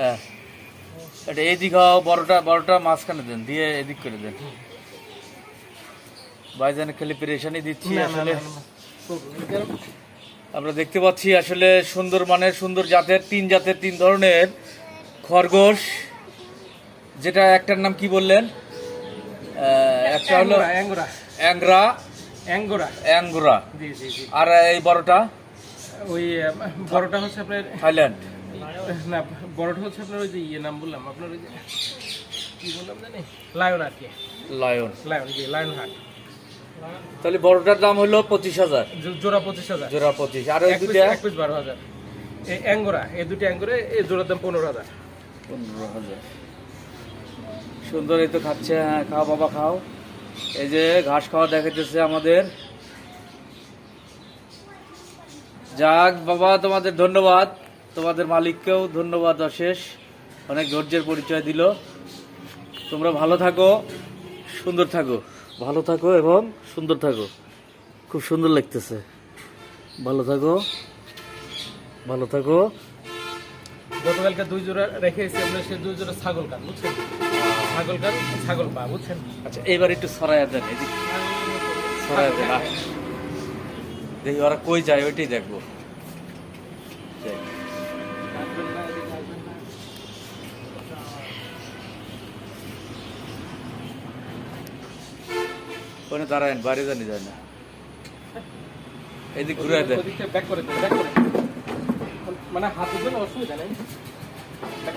হ্যাঁ। এটা এদিক হও বড়টা বড়টা মাঝখানে দেন দিয়ে এদিক করে দেন। ভাইজান খালি পেরেশানি দিচ্ছি আসলে। আমরা দেখতে পাচ্ছি আসলে সুন্দর মানের সুন্দর জাতের তিন জাতের তিন ধরনের খরগোশ। যেটা একটার নাম কি বললেন? একটা হলো অ্যাঙ্গোরা অ্যাংরা অ্যাঙ্গোরা। অ্যাঙ্গুরা। আর এই বড়টা? ওই বড়টা হচ্ছে আপনার থাইল্যান্ড। না বড়টা হচ্ছে আপনার ওই যে ইয়ে নাম বললাম আপনার ওই যে কি বললাম জানি? লায়ন আর কি লায়ন। লায়ন জি লায়ন হাট তাহলে বড়টার দাম হলো পঁচিশ হাজার। জোড়া পঁচিশ হাজার। জোড়া পঁচিশ। আর ওই পিস এক পিস বারো হাজার। এই অ্যাঙ্গোরা এই দুটি অ্যাঙ্গোরে এই জোড়ার দাম পনেরো হাজার। পনেরো হাজার। সুন্দর এই তো খাচ্ছে হ্যাঁ খাও বাবা খাও। এই যে ঘাস খাওয়া দেখাতেছে আমাদের। যাক বাবা তোমাদের ধন্যবাদ। তোমাদের মালিককেও ধন্যবাদ অশেষ। অনেক ধৈর্যের পরিচয় দিল। তোমরা ভালো থাকো সুন্দর থাকো। ভালো থাকো এবং সুন্দর থাকো। খুব সুন্দর লাগতেছে। ভালো থাকো ভালো থাকো। গতকালকে দুই জোড়া রেখে এসেছি আপনার সে দুই জোড়া ছাগল কান বুঝছেন? ছাগল কান ছাগল পা বুঝছেন? আচ্ছা এবার একটু সরাইয়া দেন এদিক। সরাইয়া দেন দেখি ওরা কই যায় ওইটাই দেখব। ওখানে দাঁড়ায় বাইরে জানি যায় না এদিক ঘুরে দেন। মানে অসুবিধা নেই হ্যাঁ।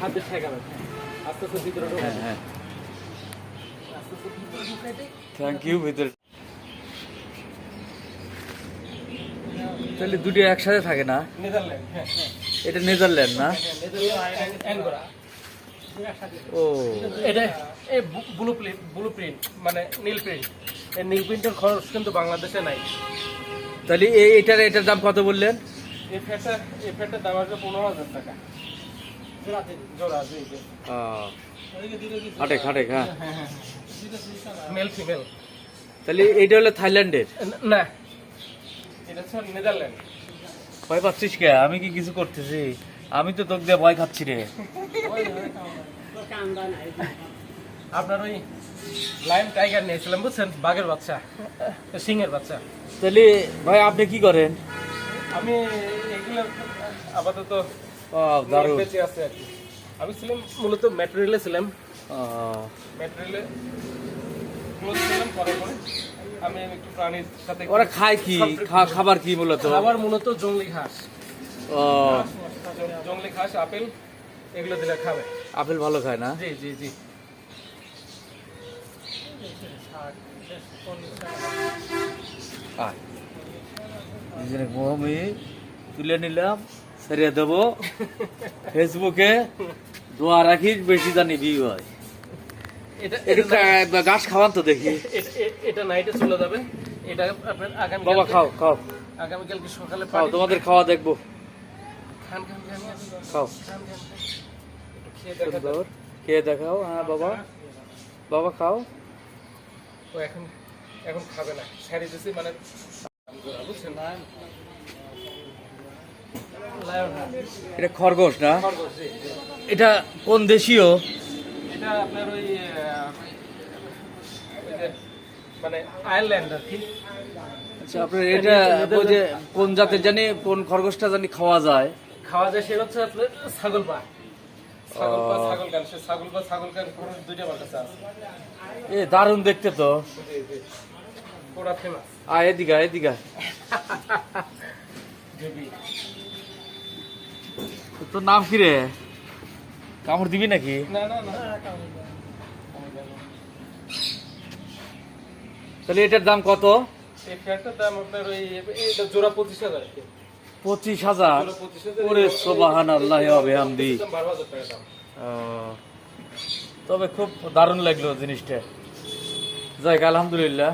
হাতে ঠেকাবেন হ্যাঁ। আস্তে আস্তে ভিতরে। হ্যাঁ হ্যাঁ। থ্যাংক ইউ ভিতরে তাহলে দুটো একসাথে থাকে না নেদারল্যান্ড হ্যাঁ হ্যাঁ এটা নেদারল্যান্ড না হ্যাঁ, অ্যাঙ্গোরা ও। এটা এই ব্লু প্রিন্ট ব্লু প্রিন্ট মানে নীল প্রিন্ট। এই নীল প্রিন্টের খরচ কিন্তু বাংলাদেশে নাই। তাহলে এই এটার এটার দাম কত বললেন? এই ফ্যাটটা এই ফ্যাটটার দাম আসবে পনেরো হাজার টাকা। জোড়া খাটে খাটে হ্যাঁ। হ্যাঁ হ্যাঁ মেল ফিমেল তাহলে এইটা হলো থাইল্যান্ডের? না এটা হচ্ছে নেদারল্যান্ড। ভয় পাচ্ছিস কে? আমি কি কিছু করতেছি? আমি তো তোকে দিয়ে ভয় খাচ্ছি রে। আপনার ওই লাইন টাইগার নিয়েছিলাম বুঝছেন? বাঘের বাচ্চা সিংহের বাচ্চা। তাহলে ভাই আপনি কি করেন? আমি এগুলো আপাতত বেঁচে আছে আর কি। আমি ছিলাম মূলত ম্যাটেরিয়ালে ছিলাম। ম্যাটেরিয়ালে ছিলাম পরে পরে। আমি একটু প্রাণীর সাথে ওরা খায় কি? খাবার কি মূলত খাবার মূলত জঙ্গলি ঘাস ও। জঙ্গলি ঘাস আপেল এগুলো দিলে খাবে। আপেল ভালো খায় না? জি জি জি। আমি তুলে নিলাম সেরে দেবো। ফেসবুকে দোয়া রাখিস বেশি জানি ভিউ হয়। খা- ঘাস খাওয়ান তো দেখি। এটা- নাইটে চলে যাবে। এটা আপনার আগামী বাবা খাও খাও। আগামীকালকে সকালে খাও তোমাদের খাওয়া দেখব। খাও। সুন্দর। খেয়ে দেখাও হ্যাঁ বাবা। বাবা খাও। ও এখন এখন খাবে না। ছেড়ে দিছি মানে বুঝছেন? লায়ন এটা খরগোশ না। এটা কোন দেশীয়? এটা আপনার ওই মানে আয়ারল্যান্ড আর কি। আচ্ছা আপনার এটা ওই যে কোন জাতের জানি কোন খরগোশটা জানি খাওয়া যায়। খাওয়া যায় সেটা হচ্ছে আপনার ছাগল পা। দেখতে তো। আয় এদিকে এদিকে তোর নাম কি রে? কামড় দিবি নাকি? না না না। তাহলে এটার দাম কত? দাম আপনার ওই জোড়া পঁচিশ হাজার পঁচিশ হাজার। ওরে সোবাহান আল্লাহ হামদি দাম বারো হাজার টাকা দাম তবে খুব দারুণ লাগল জিনিসটা। যাই আলহামদুলিল্লাহ।